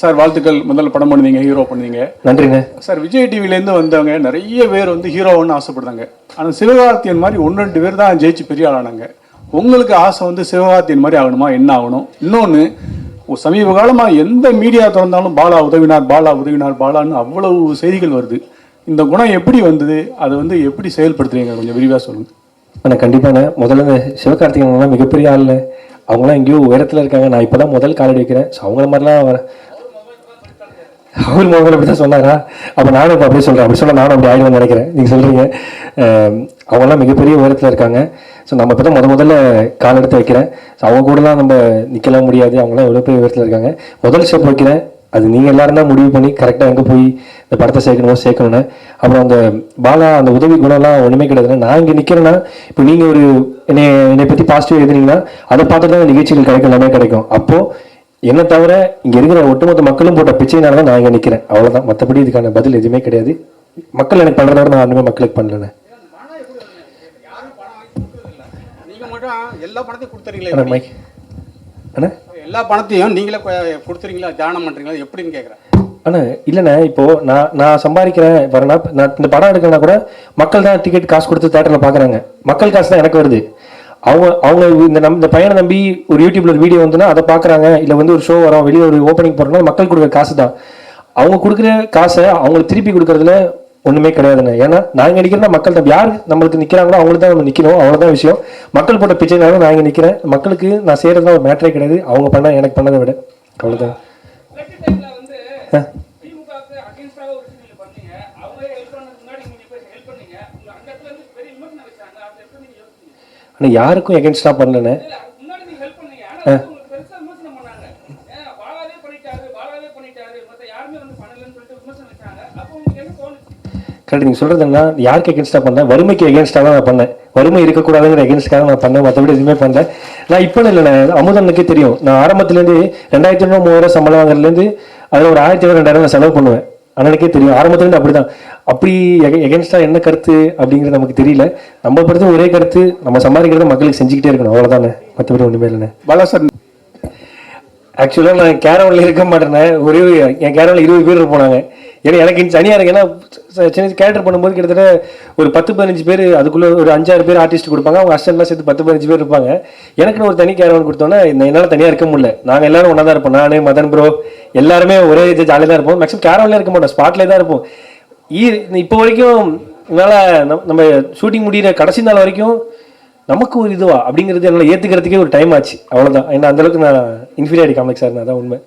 Sir வாழ்த்துக்கள். முதல்ல படம் பண்ணுவீங்க ஹீரோ பண்ணுவீங்க நன்றிங்க. சார் விஜய் டிவிலேருந்து வந்தவங்க நிறைய பேர் வந்து ஹீரோன்னு ஆசைப்படுறாங்க. ஆனால் சிவகார்த்தியன் மாதிரி ஒன்று ரெண்டு பேர் தான் ஜெயிச்சு பெரிய ஆளானாங்க. உங்களுக்கு ஆசை வந்து சிவகார்த்தியன் மாதிரி ஆகணுமா? என்ன ஆகணும்? இன்னொன்று சமீப காலமாக எந்த மீடியா திறந்தாலும் பாலா உதவினார் பாலா உதவினார் பாலான்னு அவ்வளவு செய்திகள் வருது. இந்த குணம் எப்படி வந்தது? அதை வந்து எப்படி செயல்படுத்துறீங்க? கொஞ்சம் விரிவாக சொல்லுங்கள் ஆனால் கண்டிப்பாண்ணே முதல்ல இந்த சிவகார்த்திகேயன்லாம் மிகப்பெரிய ஆள்ல அவங்களாம் எங்கேயோ உயரத்தில் இருக்காங்க. நான் இப்போ தான் முதல் காலடி வைக்கிறேன். ஸோ அவங்கள மாதிரிலாம் வர அவர் முதல்ல அப்படி தான் சொன்னாரா? அப்போ நானும் இப்போ அப்படியே சொல்கிறேன் அப்படி சொல்ல நானும் அப்படி ஆயிடுவேன் நினைக்கிறேன். நீங்கள் சொல்கிறீங்க அவங்களாம் மிகப்பெரிய உயரத்தில் இருக்காங்க. ஸோ நம்ம இப்போ தான் முத முதல்ல கால் எடுத்து வைக்கிறேன். ஸோ அவங்க கூடலாம் நம்ம நிற்கலாம் முடியாது. அவங்களாம் எவ்வளோ பெரிய உயரத்தில் இருக்காங்க. முதல் ஸ்டெப் வைக்கிறேன். அது நீங்கள் எல்லாரும் தான் முடிவு பண்ணி கரெக்டாக எங்கே போய் இந்த படத்தை சேர்க்கணுமோ சேர்க்கணும்னு. அப்புறம் அந்த பாலா அந்த உதவி குணம்லாம் ஒன்றுமே கிடையாதுண்ணே நான் இங்கே நிற்கிறேன்னா இப்போ நீங்கள் ஒரு என்னை என்னை பற்றி பாசிட்டிவ் எழுதுனீங்கன்னா அதை பார்த்துட்டு தான் நிகழ்ச்சிகள் கிடைக்கும் எல்லாமே கிடைக்கும். அப்போது என்னை தவிர இங்கே இருக்கிற ஒட்டுமொத்த மக்களும் போட்ட பிச்சைனால தான் நான் இங்கே நிற்கிறேன் அவ்வளோதான் மற்றபடி இதுக்கான பதில் எதுவுமே கிடையாது. மக்கள் எனக்கு பண்ணுறத விட நான் ஒன்றுமே மக்களுக்கு பண்ணலண்ணே. நீங்க மட்டும் எல்லா பணத்தையும் கொடுத்துறீங்களே அண்ணா எல்லா பணத்தையும் நீங்களே கொடுத்துறீங்களா? தியானம் பண்றீங்களா? எப்படின்னு கேக்குறேன். அண்ணா இல்லைண்ணே இப்போ நான் நான் சம்பாதிக்கிறேன் வரேன்னா நான் இந்த படம் எடுக்கணும்னா கூட மக்கள் தான் டிக்கெட் காசு கொடுத்து தேட்டரில் பார்க்குறாங்க மக்கள் காசு தான் எனக்கு வருது. அவங்க அவங்க இந்த நம் இந்த பையனை நம்பி ஒரு யூடியூப்ல ஒரு வீடியோ வந்துன்னா அதை பார்க்குறாங்க. இல்லை வந்து ஒரு ஷோ வரோம் வெளியே ஒரு ஓப்பனிங் போடுறோம்னா மக்கள் கொடுக்குற காசு தான் அவங்க கொடுக்குற காசை அவங்களுக்கு திருப்பி கொடுக்கறதுல ஒன்றுமே கிடையாதுண்ணே ஏன்னா நாங்கள் நிற்கிறோம்னா மக்கள் தான். யார் நம்மளுக்கு நிற்கிறாங்களோ அவங்களுக்கு தான் நம்ம நிற்கணும் அவ்வளோதான் விஷயம். மக்கள் போட்ட பிச்சைனாலும் நான் இங்கே நிற்கிறேன் மக்களுக்கு நான் செய்கிறது ஒரு மேட்டரே கிடையாது. அவங்க பண்ண எனக்கு பண்ணதை விட. அவ்வளோதான் ஆனால் யாருக்கும் எகென்ஸ்டாக பண்ணலண்ணே. கரெக்ட் நீங்கள் சொல்கிறது என்ன யாருக்கு எகென்ஸ்டாக பண்ணேன் வறுமைக்கு எகென்ஸ்டாக தான் நான் பண்ணேன். வறுமை இருக்கக்கூடாதுங்கிற எகென்ஸ்டாக நான் பண்ணேன் மற்றபடி எதுவுமே பண்ணல. நான் இப்போ இல்லைண்ணே அமுதனுக்கே தெரியும். நான் ஆரம்பத்துலேருந்து ரெண்டாயிரத்தி ஐநூறு மூவாயிரம் சம்பளம் வாங்குறதுலேருந்து அதில் ஒரு ஆயிரத்தி ஐநூறு ரெண்டாயிரம் நான் செலவு பண்ணுவேன். அண்ணனுக்கே தெரியும். ஆரம்பத்துலேருந்து அப்படி தான் அப்படி எகென்ஸ்டாக என்ன கருத்து அப்படிங்கிறது நமக்கு தெரியல. நம்ம பொறுத்த ஒரே கருத்து நம்ம சம்பாதிக்கிறத மக்களுக்கு செஞ்சுக்கிட்டே இருக்கணும். அவ்வளோதானே மற்றபடி ஒன்றுமே இல்லைண்ணே. பாலா சார். ஆக்சுவலாக நான் கேரவனில் இருக்க மாட்டேனே ஒரே என் கேரவனில் இருபது பேர் இருப்போம் ஏன்னா எனக்கு தனியாக இருக்கு. ஏன்னா சின்ன கேரக்டர் பண்ணும்போது கிட்டத்தட்ட ஒரு பத்து பதினஞ்சு பேர் அதுக்குள்ளே ஒரு அஞ்சாறு பேர் ஆர்டிஸ்ட் கொடுப்பாங்க. அவங்க அஸ்டன்லாம் சேர்த்து பத்து பதினஞ்சு பேர் இருப்பாங்க. எனக்குன்னு ஒரு தனி கேரவன் கொடுத்தோன்னா என்னால் தனியாக இருக்க முடியல. நாங்கள் எல்லாரும் ஒன்றா தான் இருப்போம். நான் மதன் ப்ரோ எல்லாருமே ஒரே இது ஜாலியாக தான் இருப்போம். மேக்ஸிமம் கேரவனில் இருக்க மாட்டோம். ஸ்பாட்லேயே தான் இருப்போம். ஈ இப்போ வரைக்கும் என்னால் நம்ம ஷூட்டிங் முடிகிற கடைசி நாள் வரைக்கும் நமக்கு ஒரு இதுவா? அப்படிங்கிறது என்னால் ஏற்றுக்கிறதுக்கே ஒரு டைம் ஆச்சு. அவ்வளோதான் ஏன்னா அந்தளவுக்கு நான் இன்ஃபீரியாரிட்டி காமிக்ஸ் சார் அதான் உண்மை.